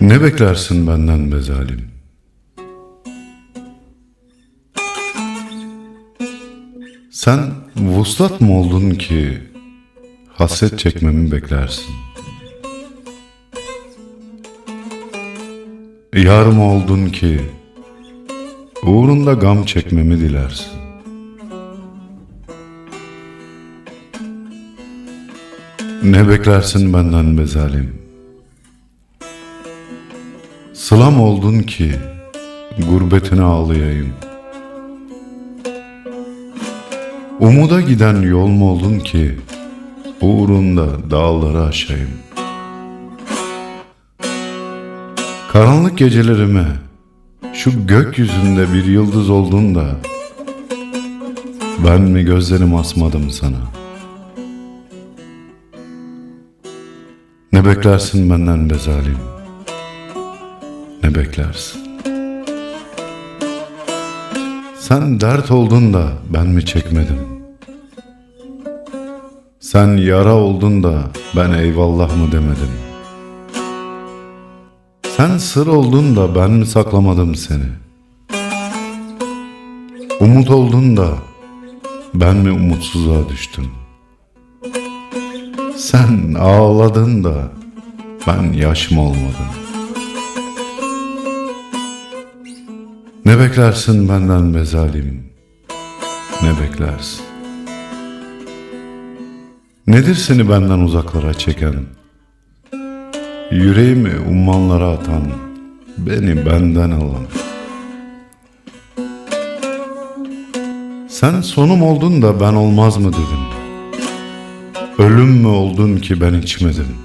Ne beklersin benden be zalim? Sen vuslat mı oldun ki hasret çekmemi beklersin? Yar mı oldun ki uğrunda gam çekmemi dilersin? Ne beklersin benden be zalim? Sılam oldun ki gurbetine ağlayayım. Umuda giden yol mu oldun ki uğrunda dağları aşayım. Karanlık gecelerime şu gökyüzünde bir yıldız oldun da ben mi gözlerimi asmadım sana? Ne beklersin benden be zalim? Ne beklersin? Sen dert oldun da ben mi çekmedim? Sen yara oldun da ben eyvallah mı demedim? Sen sır oldun da ben mi saklamadım seni? Umut oldun da ben mi umutsuzluğa düştüm? Sen ağladın da ben yaş mı olmadım? Ne beklersin benden be zalim? Ne beklersin? Nedir seni benden uzaklara çeken? Yüreğimi ummanlara atan, beni benden alan. Sen sonum oldun da ben olmaz mı dedim. Ölüm mü oldun ki ben içmedim.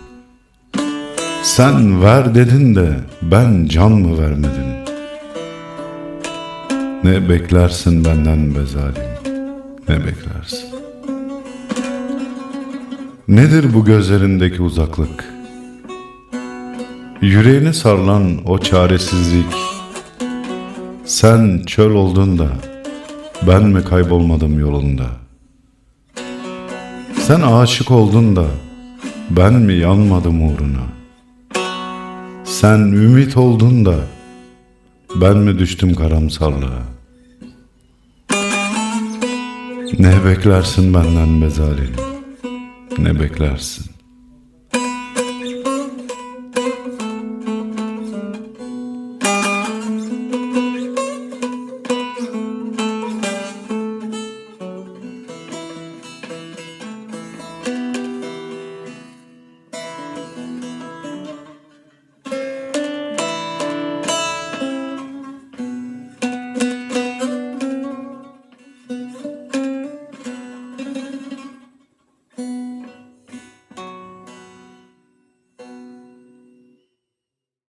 Sen ver dedin de ben can mı vermedim. Ne beklersin benden be zalim, ne beklersin? Nedir bu gözlerindeki uzaklık? Yüreğine sarılan o çaresizlik. Sen çöl oldun da ben mi kaybolmadım yolunda? Sen aşık oldun da ben mi yanmadım uğruna? Sen ümit oldun da ben mi düştüm karamsarlığa? Ne beklersin benden be? Ne beklersin?